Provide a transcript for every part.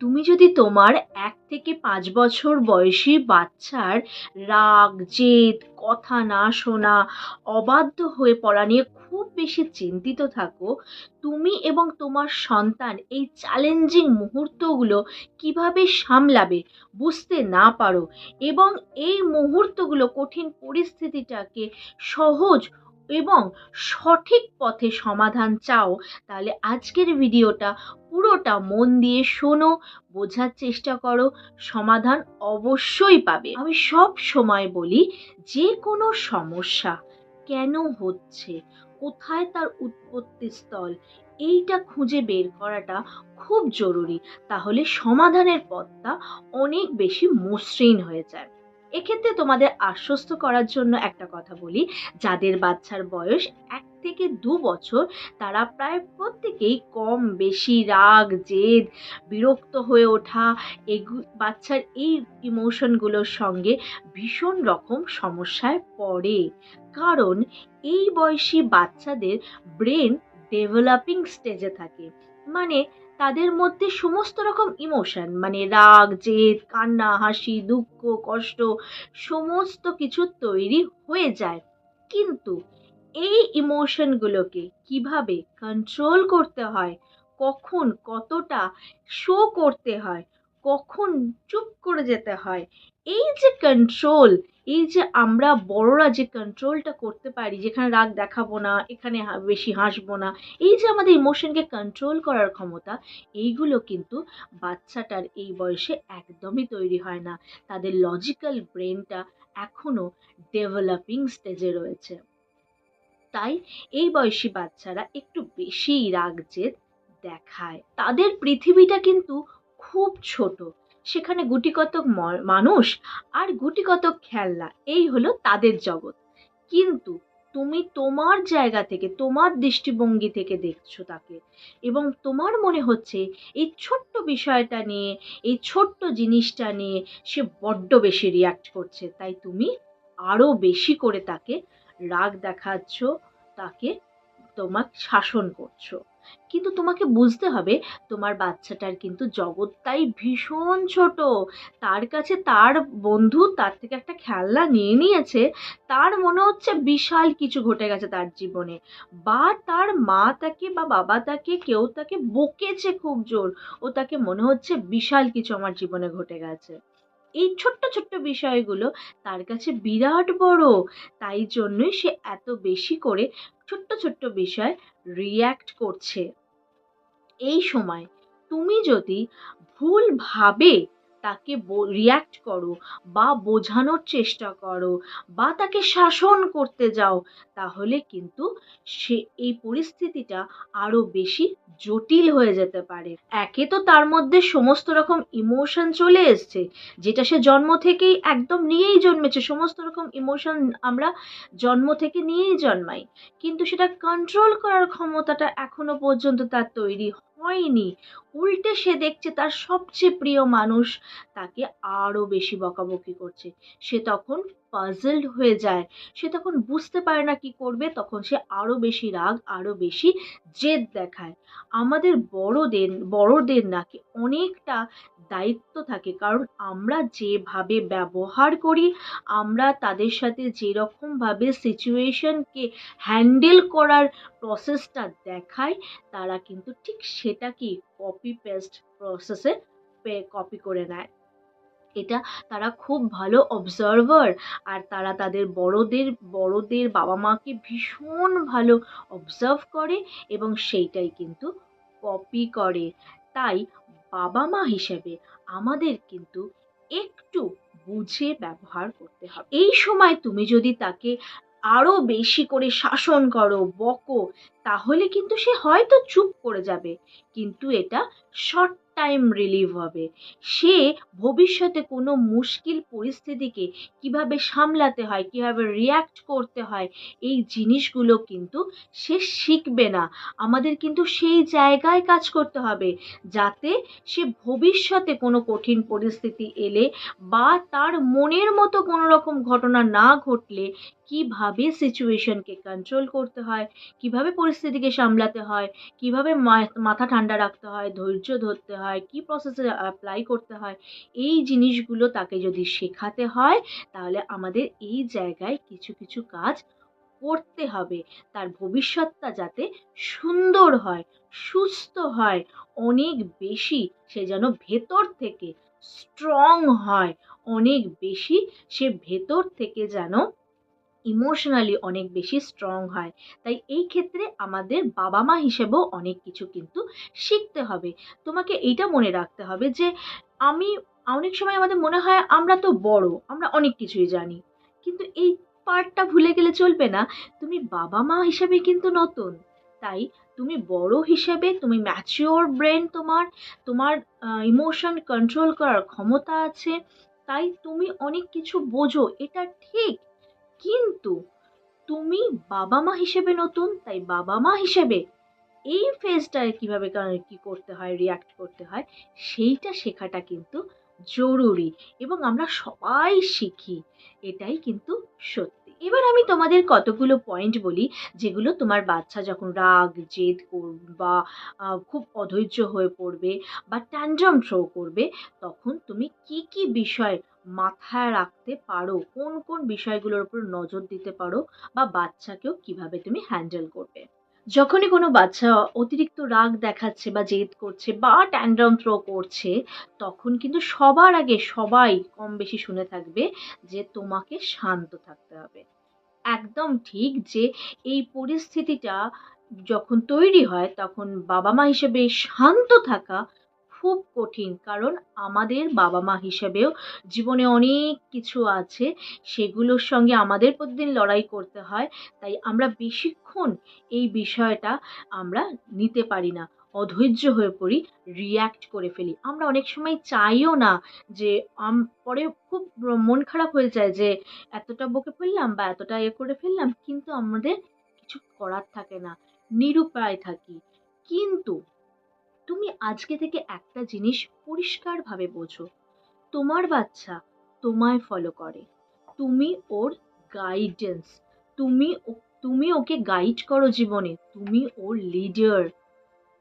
তুমি যদি তোমার এক থেকে পাঁচ বছর বয়সী বাচ্চার রাগ, জেদ, কথা না শোনা, অবাধ্য হয়ে পড়া নিয়ে খুব বেশি চিন্তিত থাকো, তুমি এবং তোমার সন্তান এই চ্যালেঞ্জিং মুহূর্তগুলো কীভাবে সামলাবে বুঝতে না পারো এবং এই মুহূর্তগুলো কঠিন পরিস্থিতিটাকে সহজ এবং সঠিক পথে সমাধান চাও, তাহলে আজকের ভিডিওটা পুরোটা মন দিয়ে শোনো, বোঝার চেষ্টা করো, সমাধান অবশ্যই পাবে। আমি সব সময় বলি যে কোনো সমস্যা কেন হচ্ছে, কোথায় তার উৎপত্তি স্থল, এইটা খুঁজে বের করাটা খুব জরুরি। তাহলে সমাধানের পথটা অনেক বেশি মসৃণ হয়ে যায়। এক্ষেত্রে তোমাদের আশ্বস্ত করার জন্য একটা কথা বলি। যাদের বাচ্চার বয়স এক থেকে দু বছর, তারা প্রায় প্রত্যেকেই কম বেশি রাগ, জেদ, বিরক্ত হয়ে ওঠা, এগু, বাচ্চার এই ইমোশনগুলোর সঙ্গে ভীষণ রকম সমস্যায় পড়ে। কারণ এই বয়সী বাচ্চাদের ব্রেন ডেভেলপিং স্টেজে থাকে। মানে তাদের মধ্যে সমস্ত রকম ইমোশন মানে রাগ, জেদ, কান্না, হাসি, দুঃখ, কষ্ট, সমস্ত কিছু তৈরি হয়ে যায়। কিন্তু এই ইমোশনগুলোকে কীভাবে কন্ট্রোল করতে হয়, কখন কতটা শো করতে হয়, কখন চুপ করে যেতে হয় এই যে কন্ট্রোল এই যে আমরা বড়রা যে কন্ট্রোলটা করতে পারি, যেখানে রাগ দেখাবো না, এখানে বেশি হাসবো না, এই যে আমাদের ইমোশনকে কন্ট্রোল করার ক্ষমতা, এইগুলো কিন্তু বাচ্চাটার এই বয়সে একদমই তৈরি হয় না। তাদের লজিক্যাল ব্রেনটা এখনও ডেভেলপিং স্টেজে রয়েছে। তাই এই বয়সী বাচ্চারা একটু বেশিই রাগ জেদ দেখায়। তাদের পৃথিবীটা কিন্তু খুব ছোট। সেখানে গুটিকতক মানুষ আর গুটিকতক খেলনা। এই হলো তাদের জগৎ। কিন্তু তুমি তোমার জায়গা থেকে, তোমার দৃষ্টিভঙ্গি থেকে দেখছ তাকে। এবং তোমার মনে হচ্ছে এই ছোট্ট বিষয়টা নিয়ে, এই ছোট্ট জিনিসটা নিয়ে সে বড্ড বেশি রিয়াক্ট করছে। তাই তুমি আরও বেশি করে তাকে রাগ দেখাচ্ছ, তাকে তোমার শাসন করছ। কিন্তু তোমাকে বুঝতে হবে, তোমার বাচ্চাটার কিন্তু জগৎটাই ভীষণ ছোট। তার কাছে তার বন্ধু তার থেকে একটা খেলনা নিয়ে নিয়েছে, তার মনে হচ্ছে বিশাল কিছু ঘটে গেছে তার জীবনে। বা তার মা তাকে বা বাবা তাকে, কেউ তাকে বকেছে খুব জোর, ও তাকে মনে হচ্ছে বিশাল কিছু আমার জীবনে ঘটে গেছে। এই ছোট্ট ছোট্ট বিষয়গুলো তার কাছে বিরাট বড়, তাই জন্যই সে এত বেশি করে ছোট্ট ছোট্ট বিষয় রিয়্যাক্ট করছে। এই সময় তুমি যদি ভুলভাবে তাকে রিয়্যাক্ট করো বা বোঝানোর চেষ্টা করো বা তাকে শাসন করতে যাও, তাহলে কিন্তু সে, এই পরিস্থিতিটা আরও বেশি জটিল হয়ে যেতে পারে। একে তো তার মধ্যে সমস্ত রকম ইমোশন চলে এসছে, যেটা সে জন্ম থেকেই একদম নিয়েই জন্মেছে, সমস্ত রকম ইমোশন আমরা জন্ম থেকে নিয়েই জন্মাই, কিন্তু সেটা কন্ট্রোল করার ক্ষমতাটা এখনও পর্যন্ত তার তৈরি হয়নি। উল্টে সে দেখছে তার সবচেয়ে প্রিয় মানুষ তাকে আরও বেশি বকাবকি করছে। সে তখন পাজলড হয়ে যায়। সে তখন বুঝতে পারে না কি করবে, তখন সে আরও বেশি রাগ আরও বেশি জেদ দেখায়। আমাদের বড়দের বড়দের নাকি অনেকটা দায়িত্ব থাকে, কারণ আমরা যেভাবে ব্যবহার করি, আমরা তাদের সাথে যেরকমভাবে সিচুয়েশনকে হ্যান্ডেল করার প্রসেসটা দেখাই, তারা কিন্তু ঠিক সেটাকেই কপি পেস্ট প্রসেসে কপি করে নেয়। এটা তারা খুব ভালো অবজারভার আর তারা তাদের বড়দের বড়দের বাবা মাকে ভীষণ ভালো অবজার্ভ করে এবং সেইটাই কিন্তু কপি করে। তাই বাবা মা হিসেবে আমাদের কিন্তু একটু বুঝে ব্যবহার করতে হবে। এই সময় তুমি যদি তাকে আরও বেশি করে শাসন করো, বকো, তাহলে কিন্তু সে হয়তো চুপ করে যাবে। কিন্তু এটা শর্ট টাইম রিলিভ হবে। সে ভবিষ্যতে কোনো মুশকিল পরিস্থিতিকে কীভাবে সামলাতে হয়, কীভাবে রিয়্যাক্ট করতে হয়, এই জিনিসগুলো কিন্তু সে শিখবে না। আমাদের কিন্তু সেই জায়গায় কাজ করতে হবে যাতে সে ভবিষ্যতে কোনো কঠিন পরিস্থিতি এলে বা তার মনের মতো কোনো রকম ঘটনা না ঘটলে কীভাবে সিচুয়েশনকে কন্ট্রোল করতে হয়, কীভাবে পরিস্থিতিকে সামলাতে হয়, কীভাবে মাথা ঠান্ডা রাখতে হয়, ধৈর্য ধরতে হয় হয়, কী প্রসেসে অ্যাপ্লাই করতে হয়, এই জিনিসগুলো তাকে যদি শেখাতে হয়, তাহলে আমাদের এই জায়গায় কিছু কিছু কাজ করতে হবে। তার ভবিষ্যৎটা যাতে সুন্দর হয়, সুস্থ হয়, অনেক বেশি সে যেন ভেতর থেকে স্ট্রং হয়, অনেক বেশি সে ভেতর থেকে যেন ইমোশনালি অনেক বেশি স্ট্রং হয়। তাই এই ক্ষেত্রে আমাদের বাবা মা হিসেবেও অনেক কিছু কিন্তু শিখতে হবে। তোমাকে এইটা মনে রাখতে হবে যে, আমি অনেক সময় আমাদের মনে হয় আমরা তো বড়, আমরা অনেক কিছুই জানি। কিন্তু এই পার্টটা ভুলে গেলে চলবে না। তুমি বাবা মা হিসেবে কিন্তু নতুন। তাই তুমি বড় হিসেবে তুমি ম্যাচিওর ব্রেন তোমার তোমার ইমোশন কন্ট্রোল করার ক্ষমতা আছে। তাই তুমি অনেক কিছু বোঝো, এটা ঠিক। কিন্তু তুমি বাবা মা হিসেবে নতুন, তাই বাবা মা হিসেবে এই ফেজটায় কীভাবে কী করতে হয় রিয়াক্ট করতে হয়, সেইটা শেখাটা কিন্তু জরুরি এবং আমরা সবাই শিখি, এটাই কিন্তু সত্যি। এবার আমি তোমাদের কতগুলো পয়েন্ট বলি, যেগুলো তোমার বাচ্চা যখন রাগ, জেদ বা খুব অধৈর্য হয়ে পড়বে বা ট্যান্ড্রাম থ্রো করবে, তখন তুমি কি কি বিষয় মাথায় রাখতে পারো, কোন কোন বিষয়গুলোর উপর নজর দিতে পারো বা বাচ্চাকেও কীভাবে তুমি হ্যান্ডেল করবে? যখনই কোনো বাচ্চা অতিরিক্ত রাগ দেখাচ্ছে বা জেদ করছে বা ট্যান্ড্রাম থ্রো করছে, তখন কিন্তু সবার আগে সবাই কম বেশি শুনে থাকবে যে তোমাকে শান্ত থাকতে হবে। একদম ঠিক যে এই পরিস্থিতিটা যখন তৈরি হয়, তখন বাবা মা হিসেবে শান্ত থাকা খুব কঠিন। কারণ আমাদের বাবা মা হিসেবেও জীবনে অনেক কিছু আছে, সেগুলোর সঙ্গে আমাদের প্রতিদিন লড়াই করতে হয়। তাই আমরা বেশিক্ষণ এই বিষয়টা আমরা নিতে পারি না। অধৈর্য হয়ে পড়ি রিয়্যাক্ট করে ফেলি। আমরা অনেক সময় চাইও না যে পরে খুব মন খারাপ হয়ে যায় যে, এতটা বকে ফেললাম বা এতটা এ করে ফেললাম, কিন্তু আমাদের কিছু করার থাকে না। নিরুপায় থাকি। কিন্তু তুমি আজকে থেকে একটা জিনিস পরিষ্কারভাবে বোঝো। তোমার বাচ্চা তোমায় ফলো করে। তুমি ওর গাইডেন্স তুমি তুমি ওকে গাইড করো জীবনে, তুমি ওর লিডার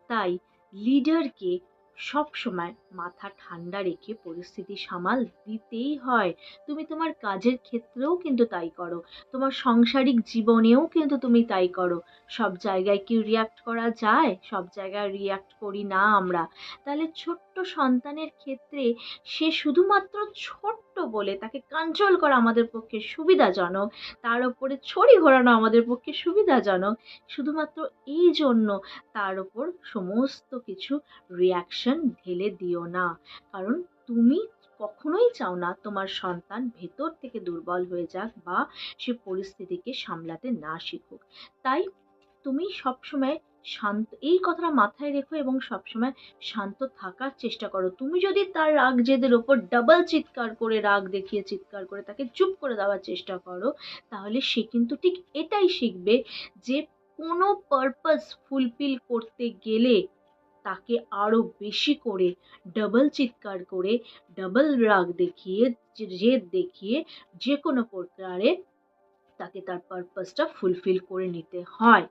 তাই লিডারকে সব সময় মাথা ঠান্ডা রেখে পরিস্থিতি সামাল দিতেই হয়। তুমি তোমার কাজের ক্ষেত্রেও কিন্তু তাই করো। তোমার সাংসারিক জীবনেও কিন্তু তুমি তাই করো। সব জায়গায় কি রিয়াক্ট করা যায়? সব জায়গায় রিয়াক্ট করি না আমরা। তাহলে ছোট্ট সন্তানের ক্ষেত্রে সে শুধুমাত্র ছোট্ট বলে তাকে কন্ট্রোল করা আমাদের পক্ষে সুবিধাজনক, তার ওপরে ছড়ি ঘোরানো আমাদের পক্ষে সুবিধাজনক। শুধুমাত্র এই জন্য তার ওপর সমস্ত কিছু রিয়াকশন ঢেলে দিও না। কারণ তুমি কখনোই চাও না তোমার সন্তান ভেতর থেকে দুর্বল হয়ে যাক বা সে পরিস্থিতিকে সামলাতে না শিখুক। তাই তুমি সবসময় শান্ত, এই কথাটা মাথায় রেখো এবং সবসময় শান্ত থাকার চেষ্টা করো। তুমি যদি তার রাগ জেদের ওপর ডাবল চিৎকার করে, রাগ দেখিয়ে চিৎকার করে তাকে চুপ করে দেওয়ার চেষ্টা করো, তাহলে সে কিন্তু ঠিক এটাই শিখবে যে কোনো পারপাস ফুলফিল করতে গেলে তাকে আরও বেশি করে ডাবল চিৎকার করে ডাবল রাগ দেখিয়ে, জেদ দেখিয়ে যে কোনো প্রকারে তাকে তার পারপাসটা ফুলফিল করে নিতে হয়।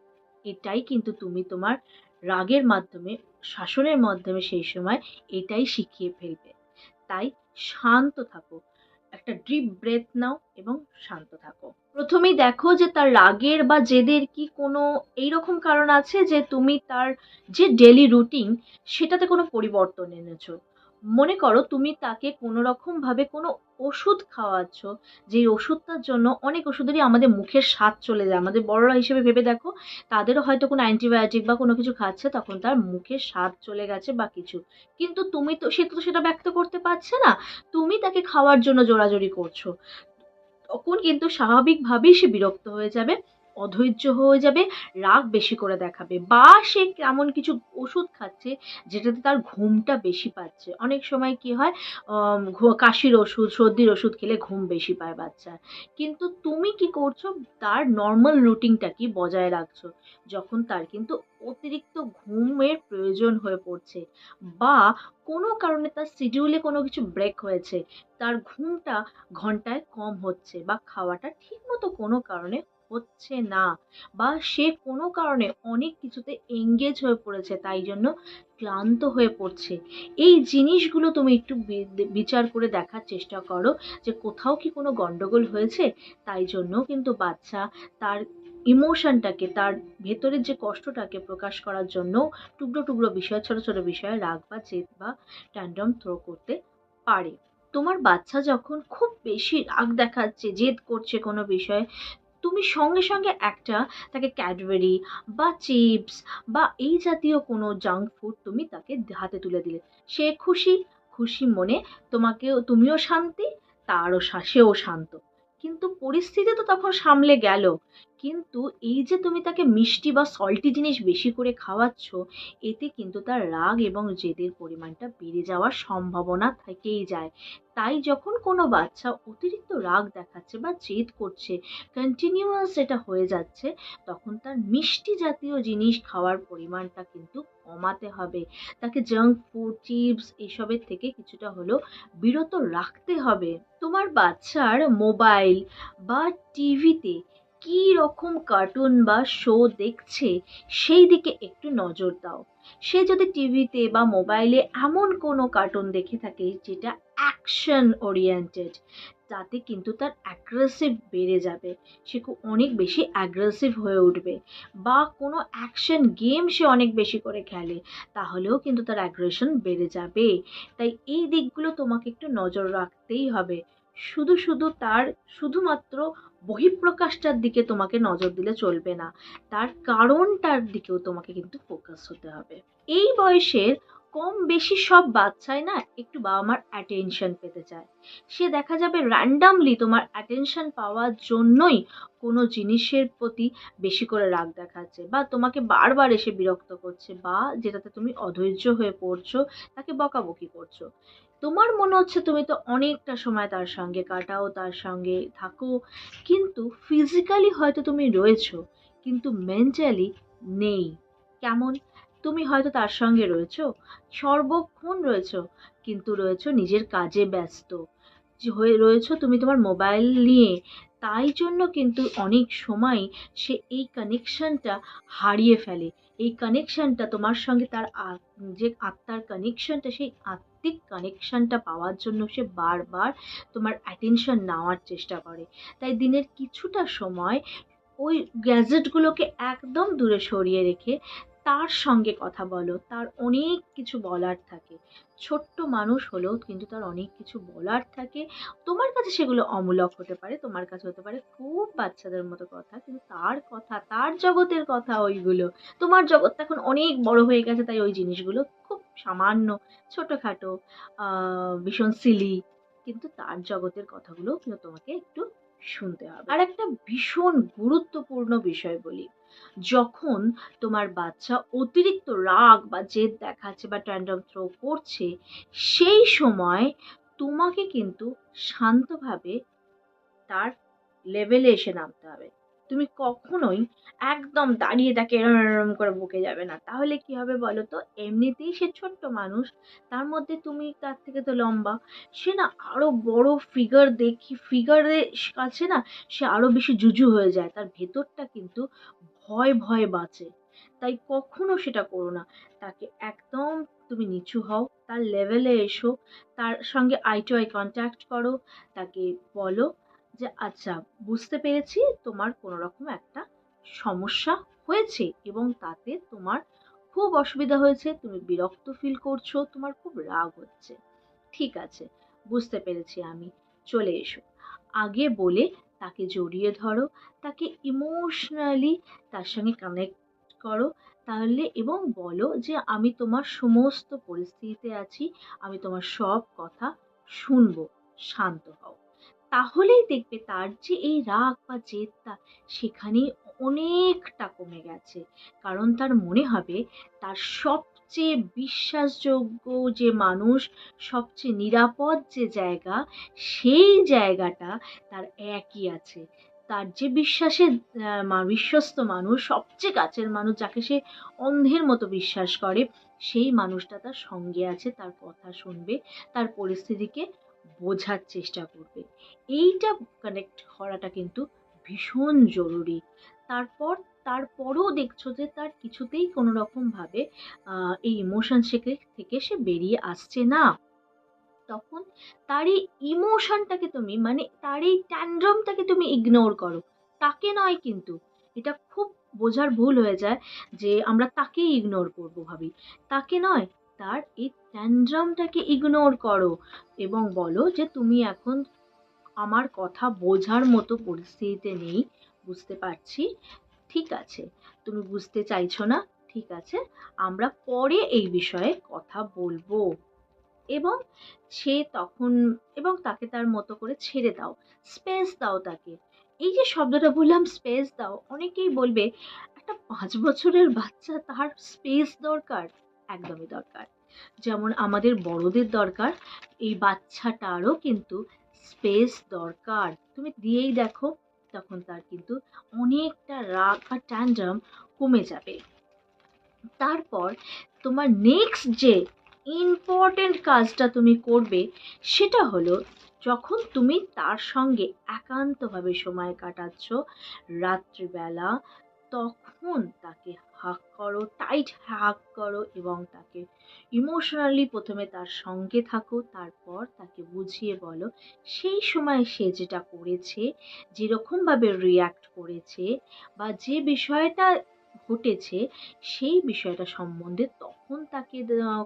এটাই কিন্তু তুমি তোমার রাগের মাধ্যমে, শাসনের মাধ্যমে সেই সময় এটাই শিখিয়ে ফেলবে। তাই শান্ত থাকো। একটা ডিপ ব্রেথ নাও এবং শান্ত থাকো। প্রথমেই দেখো যে তার রাগের বা জেদের কি কোনো এইরকম কারণ আছে যে তুমি তার যে ডেলি রুটিন সেটাতে কোনো পরিবর্তন এনেছো। মনে করো তুমি তাকে কোনো রকমভাবে কোনো ওষুধ খাওয়াচ্ছ, যেই ওষুধটার জন্য অনেক ওষুধেরই আমাদের মুখের স্বাদ চলে যায়। আমাদের বড়রা হিসেবে ভেবে দেখো, তাদেরও হয়তো কোনো অ্যান্টিবায়োটিক বা কোনো কিছু খাচ্ছে, তখন তার মুখের স্বাদ চলে গেছে বা কিছু। কিন্তু তুমি তো, সে তো সেটা ব্যক্ত করতে পারছে না। তুমি তাকে খাওয়ার জন্য জোরাজোরি করছ। তখন কিন্তু স্বাভাবিকভাবেই সে বিরক্ত হয়ে যাবে। অধৈর্য হয়ে যাবে, রাগ বেশি করে দেখাবে। বা সে এমন কিছু ওষুধ খাচ্ছে যেটাতে তার ঘুমটা বেশি পাচ্ছে। অনেক সময় কি হয় কাশির ওষুধ, সর্দির ওষুধ খেলে ঘুম বেশি পায় বাচ্চার কিন্তু তুমি কি করছ? তার নর্মাল রুটিনটা কি বজায় রাখছো? যখন তার কিন্তু অতিরিক্ত ঘুমের প্রয়োজন হয়ে পড়ছে বা কোনো কারণে তার শিডিউলে কোনো কিছু ব্রেক হয়েছে, তার ঘুমটা ঘন্টায় কম হচ্ছে বা খাওয়াটা ঠিকমতো কোনো কারণে হচ্ছে না বা সে কোনো কারণে অনেক কিছুতে এঙ্গেজ হয়ে পড়েছে, তাই জন্য ক্লান্ত হয়ে পড়ছে। এই জিনিসগুলো তুমি একটু বিচার করে দেখার চেষ্টা করো যে কোথাও কি কোনো গন্ডগোল হয়েছে, তাই জন্য কিন্তু বাচ্চা তার ইমোশনটাকে তার ভেতরের যে কষ্টটাকে প্রকাশ করার জন্য টুকরো টুকরো বিষয়, ছোট ছোট বিষয়ে রাগ বা জেদ বা ট্যান্ডম থ্রো করতে পারে। তোমার বাচ্চা যখন খুব বেশি রাগ দেখাচ্ছে, জেদ করছে কোনো বিষয়ে তুমি সঙ্গে সঙ্গে একটা তাকে ক্যাডবেরি বা চিপস বা এই জাতীয় কোনো জাঙ্ক ফুড তুমি তাকে হাতে তুলে দিলে। সে খুশি খুশি মনে তোমাকেও, তুমিও শান্তি, তারও সেও শান্ত। কিন্তু পরিস্থিতি তো তখন সামলে গেল। কিন্তু এই যে তুমি তাকে মিষ্টি বা সল্টি জিনিস বেশি করে খাওয়াচ্ছ, এতে কিন্তু তার রাগ এবং জেদের পরিমাণটা বেড়ে যাওয়ার সম্ভাবনা থেকেই যায়। তাই যখন কোনো বাচ্চা অতিরিক্ত রাগ দেখাচ্ছে বা জেদ করছে কন্টিনিউয়াস যেটা হয়ে যাচ্ছে, তখন তার মিষ্টি জাতীয় জিনিস খাওয়ার পরিমাণটা কিন্তু কমাতে হবে। তাকে জাঙ্ক ফুড চিপস এসবের থেকে কিছুটা হলেও বিরত রাখতে হবে। তোমার বাচ্চার মোবাইল বা টিভিতে কী রকম কার্টুন বা শো দেখছে, সেই দিকে একটু নজর দাও। সে যদি টিভিতে বা মোবাইলে এমন কোনো কার্টুন দেখে থাকে যেটা অ্যাকশন ওরিয়েন্টেড তাতে কিন্তু তার অ্যাগ্রেসিভ বেড়ে যাবে। সে খুব অনেক বেশি অ্যাগ্রেসিভ হয়ে উঠবে। বা কোনো অ্যাকশন গেম সে অনেক বেশি করে খেলে, তাহলেও কিন্তু তার অ্যাগ্রেশন বেড়ে যাবে। তাই এই দিকগুলো তোমাকে একটু নজর রাখতেই হবে। শুধু শুধু তার শুধুমাত্র বহিঃপ্রকাশটার দিকে তোমাকে নজর দিলে চলবে না। তার কারণটার দিকেও তোমাকে কিন্তু ফোকাস হতে হবে। এই বয়সের কম বেশি সব বাচ্চাই না একটু বাবা মার অ্যাটেনশন পেতে চায়। সে দেখা যাবে র্যান্ডামলি তোমার অ্যাটেনশন পাওয়ার জন্যই কোনো জিনিসের প্রতি বেশি করে রাগ দেখাচ্ছে বা তোমাকে বারবার এসে বিরক্ত করছে বা যেটাতে তুমি অধৈর্য হয়ে পড়ছো, তাকে বকাবকি করছ। তোমার মনে হচ্ছে তুমি তো অনেকটা সময় তার সঙ্গে কাটাও, তার সঙ্গে থাকো, কিন্তু ফিজিক্যালি হয়তো তুমি রয়েছো, কিন্তু মেন্টালি নেই। কেমন? তুমি হয়তো তার সঙ্গে রয়েছো, সর্বক্ষণ রয়েছো, কিন্তু রয়েছো নিজের কাজে ব্যস্ত। হয়ে রয়েছো তুমি তোমার মোবাইল নিয়ে, তাই জন্য কিন্তু অনেক সময় সে এই কানেকশনটা হারিয়ে ফেলে। এই কানেকশনটা তোমার সঙ্গে তার যে আত্মার কানেকশনটা সেই আত্মিক কানেকশনটা পাওয়ার জন্য সে বারবার তোমার অ্যাটেনশন নেওয়ার চেষ্টা করে। তাই দিনের কিছুটা সময় ওই গ্যাজেটগুলোকে একদম দূরে সরিয়ে রেখে তার সঙ্গে কথা বলো, তার অনেক কিছু বলার থাকে। ছোট্ট মানুষ হলেও কিন্তু তার অনেক কিছু বলার থাকে। তোমার কাছে সেগুলো অমূলক হতে পারে, তোমার কাছে হতে পারে খুব বাচ্চাদের মতো কথা, কিন্তু তার কথা, তার জগতের কথা ওইগুলো। তোমার জগৎটা এখন অনেক বড় হয়ে গেছে, তাই ওই জিনিসগুলো খুব সামান্য, ছোটোখাটো ভীষণ সিলি কিন্তু তার জগতের কথাগুলো কিন্তু তোমাকে একটু শুনতে হবে। আর একটা ভীষণ গুরুত্বপূর্ণ বিষয় বলি। যখন তোমার বাচ্চা অতিরিক্ত রাগ বা জেদ দেখাচ্ছে বা ট্যান্ডম থ্রো করছে, সেই সময় তোমাকে কিন্তু শান্তভাবে তার লেভেলে এসে নামতে হবে। তুমি কখনোই একদম দাঁড়িয়ে তাকে এরম এরম করে বকে যাবে না। তাহলে কি হবে বলো তো? এমনিতেই সে ছোট্ট মানুষ, তার মধ্যে তুমি তার থেকে তো লম্বা। সে না আরও বড় ফিগার দেখি ফিগারের কাছে না সে আরও বেশি জুজু হয়ে যায়। তার ভেতরটা কিন্তু ভয় ভয় বাঁচে। তাই কখনো সেটা করো না। তাকে একদম তুমি নিচু হও, তার লেভেলে এসো, তার সঙ্গে আই টু আই কন্ট্যাক্ট করো, তাকে বলো যে আচ্ছা বুঝতে পেরেছি তোমার কোনো রকম একটা সমস্যা হয়েছে এবং তাতে তোমার খুব অসুবিধা হয়েছে, তুমি বিরক্ত ফিল করছ, তোমার খুব রাগ হচ্ছে। ঠিক আছে, বুঝতে পেরেছি আমি। চলে এসো। আগে বলে তাকে জড়িয়ে ধরো, তাকে ইমোশনালি তার সঙ্গে কানেক্ট করো, তাহলে এবং বলো যে, আমি তোমার সমস্ত পরিস্থিতিতে আছি, আমি তোমার সব কথা শুনব, শান্ত হও। তাহলেই দেখবে তার যে এই রাগ বা জেদটা সেখানেই অনেকটা কমে গেছে। কারণ তার মনে হবে তার সবচেয়ে বিশ্বাসযোগ্য যে মানুষ, সবচেয়ে নিরাপদ যে জায়গা, সেই জায়গাটা তার একই আছে। তার যে বিশ্বাসের বিশ্বস্ত মানুষ, সবচেয়ে কাছের মানুষ যাকে সে অন্ধের মতো বিশ্বাস করে, সেই মানুষটা তার সঙ্গে আছে, তার কথা শুনবে, তার পরিস্থিতিকে বোঝার চেষ্টা করবে। এইটা কানেক্ট করাটা কিন্তু ভীষণ জরুরি। তারপর, তারপরেও দেখছ যে তার কিছুতেই কোনো রকমভাবে এই ইমোশন থেকে সে বেরিয়ে আসছে না। তখন তার এই ইমোশনটাকে তুমি মানে তার এই ট্যান্ড্রামটাকে তুমি ইগনোর করো। তাকে নয় কিন্তু। এটা খুব বোঝার ভুল হয়ে যায় যে আমরা তাকেই ইগনোর করব ভাবি। তাকে নয় তার এই ট্যান্ড্রামটাকে ইগনোর করো এবং বলো যে তুমি এখন আমার কথা বোঝার মতো পরিস্থিতিতে নেই, বুঝতে পারছি? ঠিক আছে। তুমি বুঝতে চাইছো না? ঠিক আছে। আমরা পরে এই বিষয়ে কথা বলব। এবং সে তখন, এবং তাকে তার মতো করে ছেড়ে দাও। স্পেস দাও তাকে। এই যে শব্দটা বললাম স্পেস দাও, অনেকেই বলবে, একটা পাঁচ বছরের বাচ্চা, তার স্পেস দরকার। একদমই দরকার। যেমন আমাদের বড়দের দরকার, এই বাচ্চাটারও কিন্তু স্পেস দরকার। তুমি দিয়েই দেখো, তখন তার কিন্তু অনেকটা রাগ বা ট্যান্ড্রাম কমে যাবে। তারপর তোমার নেক্সট যে ইম্পর্টেন্ট কাজটা তুমি করবে, সেটা হলো যখন তুমি তার সঙ্গে একান্তভাবে সময় কাটাচ্ছ, রাত্রিবেলা তখন তাকে হাক করো টাইট হাক করো এবং তাকে ইমোশনালি প্রথমে তার সঙ্গে থাকো, তারপর তাকে বুঝিয়ে বলো। সেই সময় সে যেটা করেছে যেরকমভাবে রিয়্যাক্ট করেছে বা যে বিষয়টা ঘটেছে, সেই বিষয়টা সম্বন্ধে তখন তাকে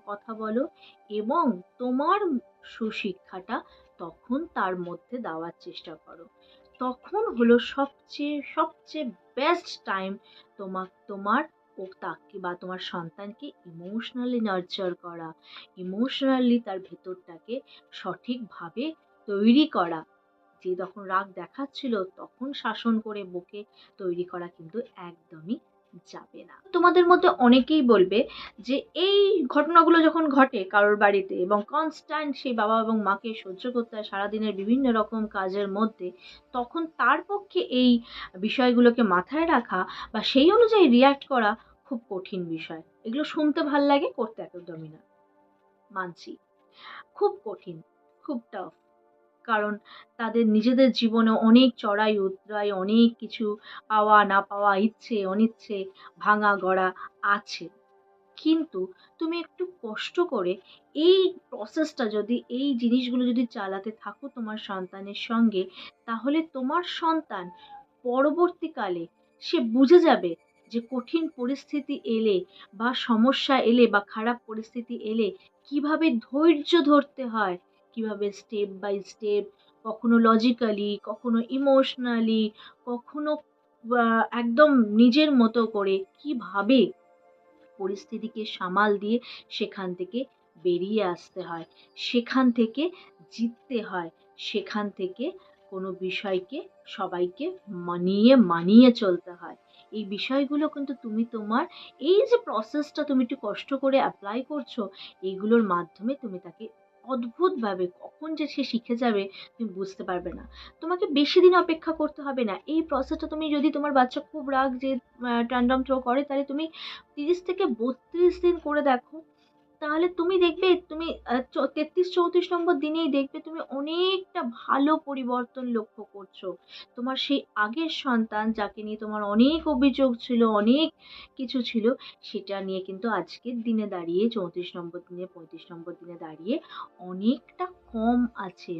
কথা বলো এবং তোমার সুশিক্ষাটা তখন তার মধ্যে দেওয়ার চেষ্টা করো। তখন হলো সবচেয়ে সবচেয়ে বেস্ট টাইম তোমার তোমার ও তাকে বা তোমার সন্তানকে ইমোশনালি নার্চার করা ইমোশনালি তার ভেতরটাকে সঠিকভাবে তৈরি করা। যে তখন রাগ দেখাচ্ছিল তখন শাসন করে, বকে তৈরি করা কিন্তু একদমই যাবে না। তোমাদের মধ্যে অনেকেই বলবে যে এই ঘটনাগুলো যখন ঘটে কারোর বাড়িতে এবং কনস্ট্যান্ট সেই বাবা এবং মাকে সহ্য করতে হয় সারাদিনের বিভিন্ন রকম কাজের মধ্যে, তখন তার পক্ষে এই বিষয়গুলোকে মাথায় রাখা বা সেই অনুযায়ী রিয়্যাক্ট করা খুব কঠিন বিষয়। এগুলো শুনতে ভালো লাগে, করতে একদমই না। মানছি। খুব কঠিন, খুব টাফ কারণ তাদের নিজেদের জীবনে অনেক চড়াই উতরাই, অনেক কিছু পাওয়া, না পাওয়া, ইচ্ছে, অনিচ্ছে, ভাঙা গড়া আছে। কিন্তু তুমি একটু কষ্ট করে এই প্রসেসটা যদি, এই জিনিসগুলো যদি চালাতে থাকো তোমার সন্তানের সঙ্গে, তাহলে তোমার সন্তান পরবর্তীকালে সে বুঝে যাবে যে কঠিন পরিস্থিতি এলে বা সমস্যা এলে বা খারাপ পরিস্থিতি এলে কীভাবে ধৈর্য ধরতে হয় কীভাবে স্টেপ বাই স্টেপ কখনো লজিক্যালি কখনো ইমোশনালি কখনো একদম নিজের মতো করে কীভাবে পরিস্থিতিকে সামাল দিয়ে সেখান থেকে বেরিয়ে আসতে হয়, সেখান থেকে জিততে হয়, সেখান থেকে কোনো বিষয়কে সবাইকে মানিয়ে মানিয়ে চলতে হয়। এই বিষয়গুলো কিন্তু তুমি তোমার, এই যে প্রসেসটা তুমি একটু কষ্ট করে অ্যাপ্লাই করছ, এইগুলোর মাধ্যমে তুমি তাকে অদ্ভুতভাবে কখন যে সে শিখে যাবে, তুমি বুঝতে পারবে না। তোমাকে বেশি দিন অপেক্ষা করতে হবে না। এই প্রসেসটা তুমি যদি তোমার বাচ্চা খুব রাগ যে ট্যান্ডাম থ্রো করে, তাহলে তুমি তিরিশ থেকে বত্রিশ দিন করে দেখো তাহলে তুমি দেখবে, তুমি তেত্রিশ, চৌত্রিশ নম্বর দিনেই দেখবে তুমি অনেকটা ভালো পরিবর্তন লক্ষ্য করছ। তোমার সেই আগের সন্তান যাকে নিয়ে তোমার অনেক অভিযোগ ছিল, অনেক কিছু ছিল, সেটা নিয়ে কিন্তু আজকের দিনে দাঁড়িয়ে, চৌত্রিশ নম্বর দিনে, পঁয়ত্রিশ নম্বর দিনে দাঁড়িয়ে অনেকটা কম আছে।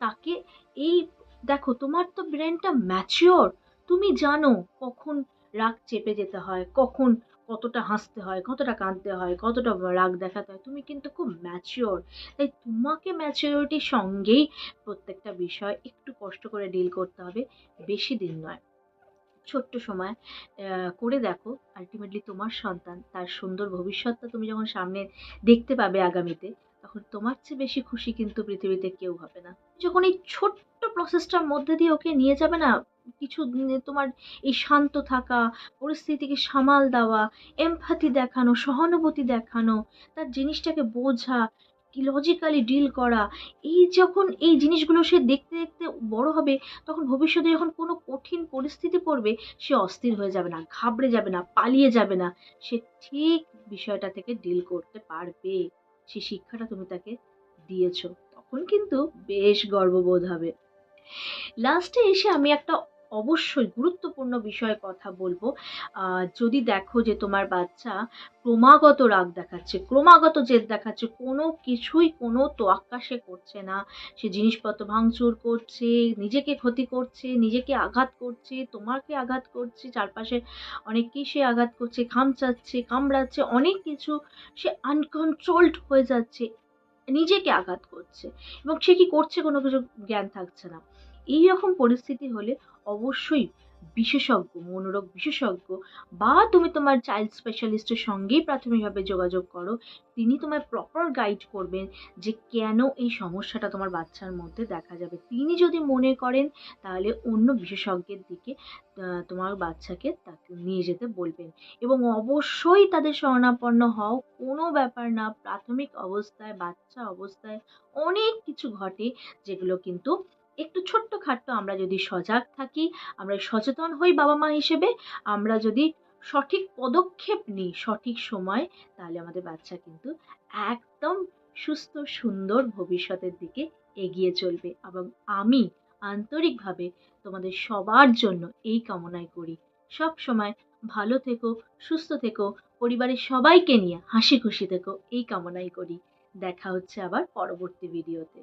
তাকে এই, দেখো, তোমার তো ব্রেনটা ম্যাচিওর তুমি জানো কখন রাগ চেপে যেতে হয়, কখন কতটা হাসতে হয়, কতটা কাঁদতে হয়, কতটা রাগ দেখাতে হয় তুমি কিন্তু খুব ম্যাচিওর তাই তোমাকে ম্যাচিওরিটির সঙ্গেই প্রত্যেকটা বিষয় একটু কষ্ট করে ডিল করতে হবে, বেশি দিন নয়। ছোট্ট সময় করে দেখো আলটিমেটলি তোমার সন্তান, তার সুন্দর ভবিষ্যৎটা তুমি যখন সামনে দেখতে পাবে আগামীতে, তখন তোমার চেয়ে বেশি খুশি কিন্তু পৃথিবীতে কেউ হবে না। যখন এই ছোট্ট প্রসেসটার মধ্যে দিয়ে ওকে নিয়ে যাবে না কিছু তোমার এই শান্ত থাকা, পরিস্থিতিকে সামাল দেওয়া এমফাতি দেখানো, সহানুভূতি দেখানো, তার জিনিসটাকে বোঝা লজিক্যালি ডিল করা, এই যখন এই জিনিসগুলো সে দেখতে দেখতে বড় হবে, তখন ভবিষ্যতে যখন কোনো কঠিন পরিস্থিতি পড়বে, সে অস্থির হয়ে যাবে না, ঘাবড়ে যাবে না, পালিয়ে যাবে না। সে ঠিক বিষয়টা থেকে ডিল করতে পারবে। সেই শিক্ষাটা তুমি তাকে দিয়েছ। তখন কিন্তু বেশ গর্ববোধ হবে। লাস্টে এসে আমি একটা অবশ্যই গুরুত্বপূর্ণ বিষয়ে কথা বলব। যদি দেখো যে তোমার বাচ্চা ক্রমাগত রাগ দেখাচ্ছে, ক্রমাগত জেদ দেখাচ্ছে, কোনো কিছুই, কোনো তোয়াক্কা সে করছে না। সে জিনিসপত্র ভাঙচুর করছে, নিজেকে ক্ষতি করছে, নিজেকে আঘাত করছে, তোমাকে আঘাত করছে, চারপাশে অনেককেই সে আঘাত করছে, খামচাচ্ছে, কামড়াচ্ছে, অনেক কিছু সে আনকন্ট্রোলড হয়ে যাচ্ছে, নিজেকে আঘাত করছে। এবং সে কি করছে কোনো কিছু জ্ঞান থাকছে না। এই রকম পরিস্থিতি হলে অবশ্যই বিশেষজ্ঞ, মনোরোগ বিশেষজ্ঞ বা তুমি তোমার চাইল্ড স্পেশালিস্টের সঙ্গেই প্রাথমিকভাবে যোগাযোগ করো। তিনি তোমায় প্রপার গাইড করবেন যে কেন এই সমস্যাটা তোমার বাচ্চার মধ্যে দেখা যাবে। তিনি যদি মনে করেন, তাহলে অন্য বিশেষজ্ঞের দিকে তোমার বাচ্চাকে তাকে নিয়ে যেতে বলবেন। এবং অবশ্যই তাদের শরণাপন্ন হও। কোনো ব্যাপার না, প্রাথমিক অবস্থায়, বাচ্চা অবস্থায় অনেক কিছু ঘটে যেগুলো কিন্তু একটু ছোট্ট ছোট্টখাট্ট আমরা যদি সজাগ থাকি, আমরা সচেতন হই বাবা মা হিসেবে, আমরা যদি সঠিক পদক্ষেপ নিই সঠিক সময়, তাহলে আমাদের বাচ্চা কিন্তু একদম সুস্থ, সুন্দর ভবিষ্যতের দিকে এগিয়ে চলবে। এবং আমি আন্তরিকভাবে তোমাদের সবার জন্য এই কামনাই করি। সব সময় ভালো থেকো, সুস্থ থেকো, পরিবারের সবাইকে নিয়ে হাসি খুশি থেকো, এই কামনাই করি। দেখা হচ্ছে আবার পরবর্তী ভিডিওতে